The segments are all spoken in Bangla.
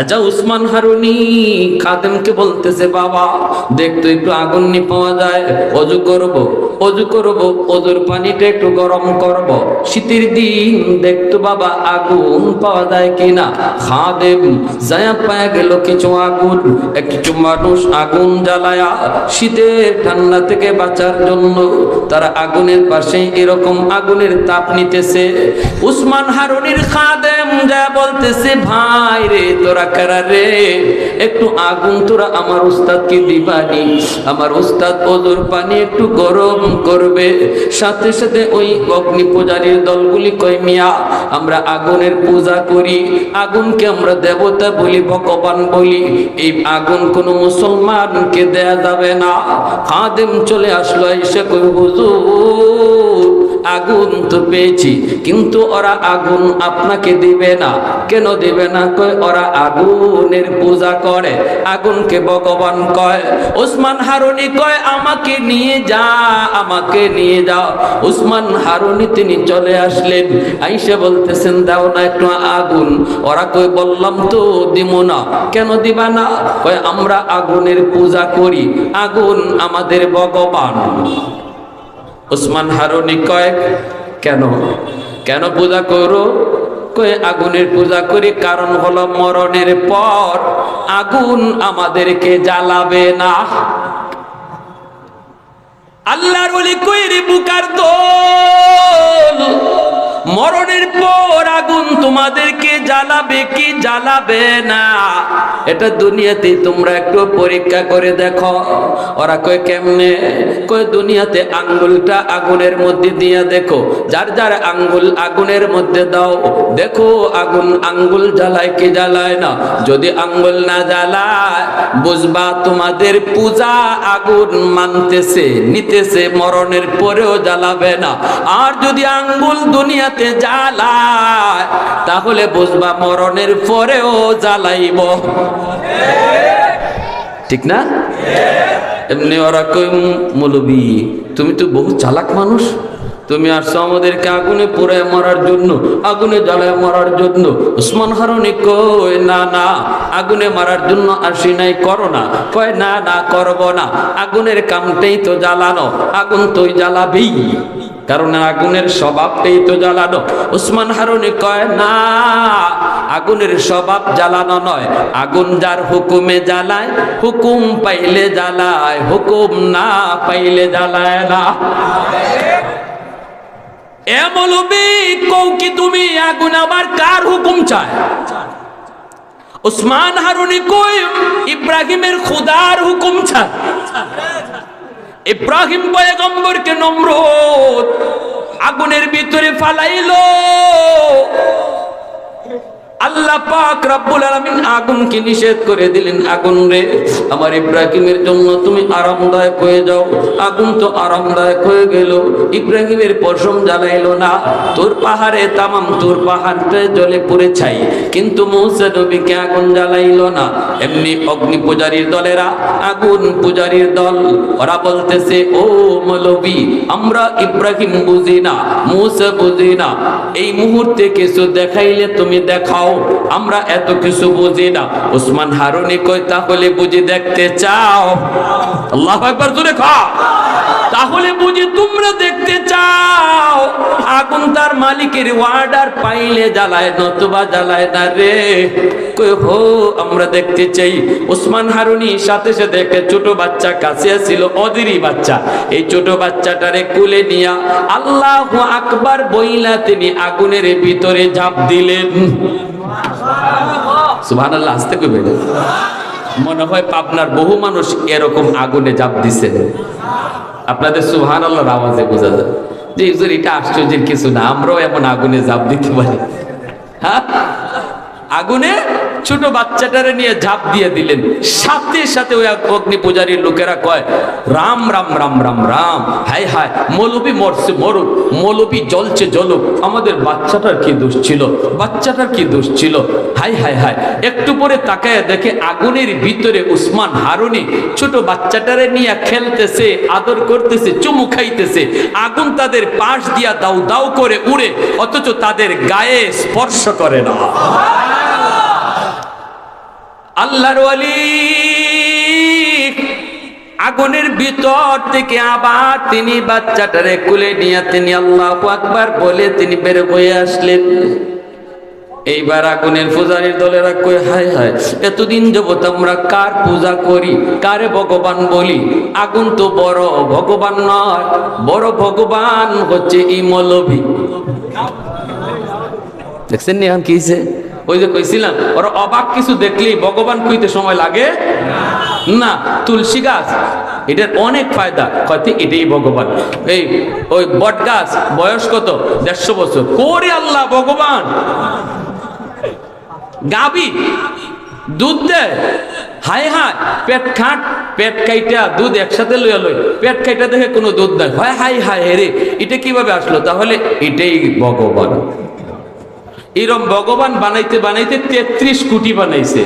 আচ্ছা উসমান হারুনি খাদেমকে বলতেছে, বাবা দেখতো একটু আগুন নি পাওয়া যায়। অজু করব অজু করব, অজুর পানিটা একটু গরম করব। শীতের দিন দেখতো বাবা, আগুন পাওয়া যায় কিনা? খাদেম যায়া পায়া গেল কিছু আগুন, কিছু মানুষ আগুন জ্বালায়া শীতের ঠান্ডা থেকে বাঁচার জন্য তারা আগুনের পাশে এরকম আগুনের তাপ নিতেছে। উসমান হারুনির খাদেম যা বলতেছে, ভাই রে, তোরা কারা রে, একটু আগুন তোরা আমার উস্তাদকে দিবানি। আমার উস্তাদ ওদর পানি একটু গরম করবে। সাথে সাথে ওই অগ্নি পূজারীর দলগুলি কই মিয়া, আমরা আগুনের পূজা করি। আগুনকে আমরা দেবতা বলি, ভগবান বলি। এই আগুন কোনো মুসলমানকে দেয়া যাবে না। খাদেম চলে আসলো এসে কই হুজুর আগুন তো পেয়েছি, কিন্তু ওরা আগুন আপনাকে দিবে না। কেন দিবে না? কয়, ওরা আগুনের পূজা করে, আগুনকে ভগবান কয়, ওসমান হারুনি, কয়, আমাকে নিয়ে যা, আমাকে নিয়ে যাও উসমান হারুনি, তিনি চলে আসলেন। আইসে বলতেছেন, দাও না একটু আগুন। ওরা কই বললাম তো দিব না। কেন দিবা না? কয়, আমরা আগুনের পূজা করি, আগুন আমাদের ভগবান। ওসমান হারুনি কয়, কেন? কেন পূজা করো? কয়ে, আগুনের পূজা করি, কারণ হলো মরণের পর আগুন আমাদেরকে জ্বালাবে না। আল্লাহর বলি কইরে, বুকার দোল মরণের পর আগুন তোমাদেরকে জ্বালাবে কি জ্বালাবে না? এটা দুনিয়াতে তোমরা একটু পরীক্ষা করে দেখো। ওরা কয়, কেমনে? কয়, দুনিয়াতে আঙ্গুলটা আগুনের মধ্যে দিয়ে দেখো। যার যার আঙ্গুল আগুনের মধ্যে দাও। দেখো, আগুন আঙ্গুল জ্বালায় কি জ্বালায় না? যদি আঙ্গুল না জ্বালায়, বুঝবা তোমাদের পূজা আগুন মানতেছে, নিতেছে, মরণের পরেও জ্বালাবে না। আর যদি আঙ্গুল দুনিয়াতে জ্বালায়, তাহলে বুঝবা মরণের পরেও জ্বালাইব। ঠিক না? এমনি ওরা কই মৌলবি, তুমি তো বহু চালাক মানুষ। তুমি আসছো আমাদেরকে আগুনে পুড়ে মারার জন্য, আগুনে জ্বালায় মরার জন্য। উসমান হারুনি কই না না, আগুনে মারার জন্য আসি নাই, করো না। কয়, না না, করব না। আগুনের কামটাই তো জ্বালানো, আগুন তুই জ্বালাবি। কারণ আগুনের স্বভাবটাই তো জ্বালানো। উসমান হারুনি কয়, না, আগুনের স্বভাব জ্বালানো নয়। আগুন যার হুকুমে জ্বালায়, হুকুম পাইলে জ্বালায়, হুকুম না পাইলে জ্বালায় না। কৌ কি তুমি আগুন আবার কার উসমান হারুনি কই ইব্রাহিমের খুদার হুকুম চায়। ইব্রাহিম পয়গম্বরকে নম্রত আগুনের ভিতরে ফালাইলো। আল্লাহ পাক রব্বুল আলামিন আগুনকে নিষেধ করে দিলেন। আগুন রে, আমার ইব্রাহিমের জন্য তুমি আরামদায়ক হয়ে যাও। আগুন তো আরামদায়ক হয়ে গেল। ইব্রাহিমের পশম জ্বালাইলো না। তোর পাহাড়ে, তামাম তোর পাহাড়টা জলে পুড়ে ছাই। কিন্তু মৌসা নবীকে আগুন জ্বালাইলো না। এমনি অগ্নি পূজারীর দলেরা আগুন পূজারীর দল, ওরা বলতেছে, ও মৌলবী, আমরা ইব্রাহিম বুঝি না, মৌসা বুঝি না। এই মুহূর্তে কিছু দেখাইলে তুমি দেখাও। আমরা এত কিছু বুঝি না। ওসমান হারুনি কই তাহলে বুঝি দেখতে চাও। আল্লাহ একবার জোরে খা। তাহলে বুঝি তোমরা দেখতে চাও। আগুন তার মালিকের ওয়ার্ডার পাইলে জ্বালায়, নতুবা জ্বালায় না রে। হো, আমরা দেখতে চাই। ওসমান হারুনি সাথে সাথে একটা ছোট বাচ্চা কাছে ছিল অদিরি বাচ্চা। এই ছোট বাচ্চাটারে কুলে নিয়া আল্লাহ আকবার বইলা তিনি আগুনের ভিতরে ঝাঁপ দিলেন। সুবহান আল্লাহ আসতে কই মনে হয় পাবনার বহু মানুষ এরকম আগুনে জাপ দিছে আপনাদের সুহান আল্লাহর আওয়াজে বোঝা যায়। যে হুজুর, এটা আশ্চর্যের কিছু না, আমরাও এমন আগুনে জাপ দিতে পারি। হ্যাঁ? আগুনে ছোট বাচ্চাটারে নিয়ে ঝাঁপ দিয়ে দিলেন। সাথে সাথে ওই অগ্নি পূজারীর লোকেরা কয়, রাম রাম রাম রাম রাম, হায় হায় মৌলবি মরছে, মরুক মৌলবি জ্বলছে, জ্বলুক। আমাদের বাচ্চাটার কি দোষ ছিল? বাচ্চাটার কি দোষ ছিল? হায় হায় হায়, একটু পরে তাকায় দেখে আগুনের ভিতরে উসমান হারুনি ছোট বাচ্চাটারে নিয়ে খেলতেছে, আদর করতেছে, চুমু খাইতেছে। আগুন তাদের পাশ দিয়া দাউ দাউ করে উড়ে, অথচ তাদের গায়ে স্পর্শ করে না। আল্লাহর আগুনের ভিতর থেকে আবার তিনি বাচ্চাটারে কুলে নিয়ে তিনি আল্লাহ আকবার বলে তিনি বের হয়ে আসলেন। এইবার আগুনের পূজারীর দলেরা কই হায় হায়, এতদিন যাবত আমরা কার পূজা করি, কারে ভগবান বলি? আগুন তো বড় ভগবান নয়, বড় ভগবান হচ্ছে ইমলভি দেখছেন নি এখন কি? ওই যে কইছিলাম, ওরা অবাক কিছু দেখলেই ভগবান কইতে সময় লাগে? না, তুলসী গাছ, এটার অনেক ফায়দা। হয়তো এটাই ভগবান। এই, ওই বট গাছ, বয়স কত? দেড়শো বছর। করে আল্লাহ, ভগবান! গাবি, দুধ দেয় হায় হায়, পেট খাট, পেট খাইটা দুধ একসাথে লইয়া লই। পেট খাইটা দেখে কোনো দুধ দেয় হয় হাই হায় রে, এটা কীভাবে আসলো? তাহলে এটাই ভগবান। এরম ভগবান বানাইতে বানাইতে তেত্রিশ কোটি বানাইছে।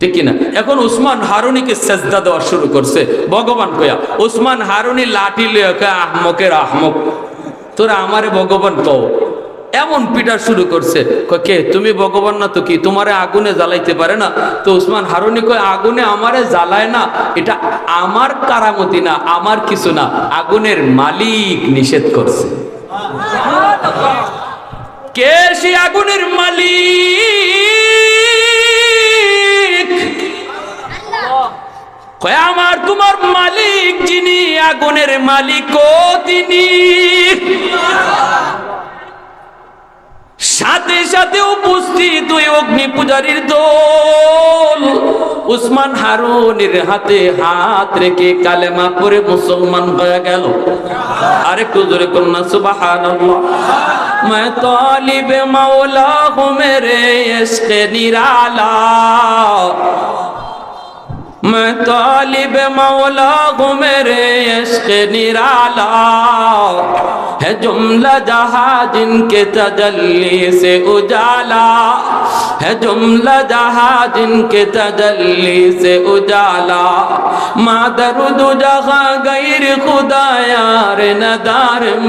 ঠিক কিনা? এখন উসমান হারুনিকে সেজদা দেওয়া শুরু করছে। ভগবান কয়া, উসমান হারুনি লাঠি আহমকের আহমক তোরা আমারে ভগবান কও। এমন পিটা শুরু করছে। কে, তুমি ভগবান না তো কি? তোমারে আগুনে জ্বালাইতে পারে না? তো উসমান হারুনি কয়, আগুনে আমারে জ্বালায় না, এটা আমার কারামতি না, আমার কিছু না, আগুনের মালিক নিষেধ করছে। কে সে আগুনের মালিক? আমার তোমার মালিক যিনি আগুনের মালিক ও তিনি। সাথে সাথে উপস্থিত ওই অগ্নি পূজারীর দল উসমান হারুনের হাতে হাত রেখে কালেমা পরে মুসলমান হয়ে গেল আরেকটু জোরে কন্যা সুবাহান मैं तालिब मौला हूँ मेरे इश्क निराला मैं तालिब मौला हूँ मेरे इश्क निराला ہے جملہ جہاں جن کے تجلی سے اجالا ہے جملہ جہاں جن کے تجلی سے اجالا مادر دو جہاں غیر خدا یار ندارم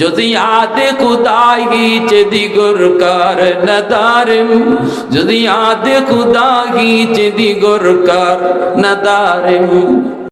যদি আদে খুদাই গিচ দিগর কার নদারিম যদি আদে খুদা গিচ দিগর কার নদারিম